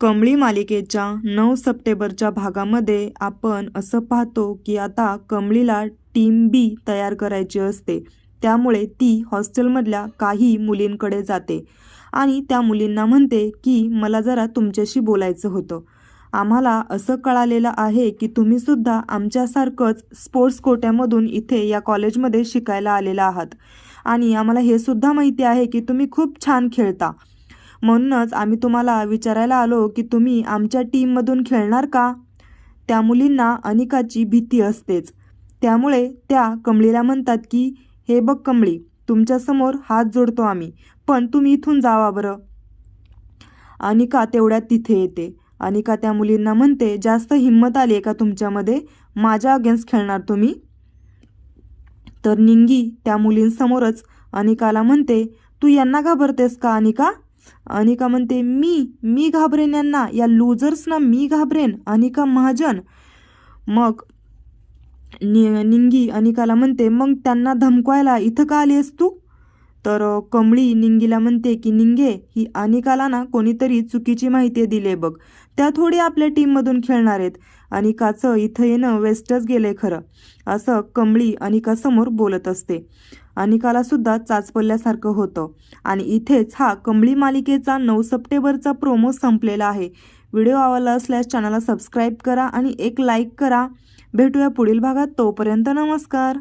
कमळी मालिकेच्या नऊ सप्टेंबरच्या भागामध्ये आपण असं पाहतो की आता कमळीला टीम बी तयार करायची असते. त्यामुळे ती हॉस्टेलमधल्या काही मुलींकडे जाते. आणि त्या मुलींना म्हणते की मला जरा तुमच्याशी बोलायचं होतं. आम्हाला असं कळालेलं आहे की तुम्ही सुद्धा आमच्यासारखंच स्पोर्ट्स कोट्यामधून इथे या कॉलेजमध्ये शिकायला आलेला आहात. आणि आम्हाला हे सुद्धा माहिती आहे की तुम्ही खूप छान खेळता. म्हणूनच आम्ही तुम्हाला विचारायला आलो की तुम्ही आमच्या टीममधून खेळणार का? त्या मुलींना अनिकाची भीती असतेच. त्यामुळे त्या कमळीला म्हणतात की हे बघ कमळी तुमच्यासमोर हात जोडतो आम्ही पण तुम्ही इथून जावा बरं. अनिका तेवढ्यात तिथे येते. अनिका त्या मुलींना म्हणते जास्त हिंमत आली आहे का तुमच्यामध्ये? माझ्या अगेन्स्ट खेळणार तुम्ही? तर निंगी त्या मुलींसमोरच अनिकाला म्हणते तू यांना घाबरतेस का अनिका? अनिका म्हणते मी मी घाबरेन यांना या लुजर्सना मी घाबरेन अनिका महाजन. मग नि निंगी अनिकाला म्हणते मग त्यांना धमकवायला इथं का आलीस तू? तर कमळी निंगीला म्हणते की निंगे ही अनिकाला ना कोणीतरी चुकीची माहिती दिली बघ. त्या थोडी आपल्या टीममधून खेळणार आहेत अनिकाचं इथं येणं वेस्टच गेलंय खरं असं कमळी अनिकासमोर बोलत असते. अनिकाला सुद्धा चाचपल्ल्यासारखं होतं. आणि इथेच हा कमळी मालिकेचा नऊ सप्टेंबरचा प्रोमो संपलेला आहे. व्हिडिओ आवडला असल्यास चॅनलला सबस्क्राईब करा आणि एक लाईक करा. भेटूया पुढील भागात. तोपर्यंत नमस्कार.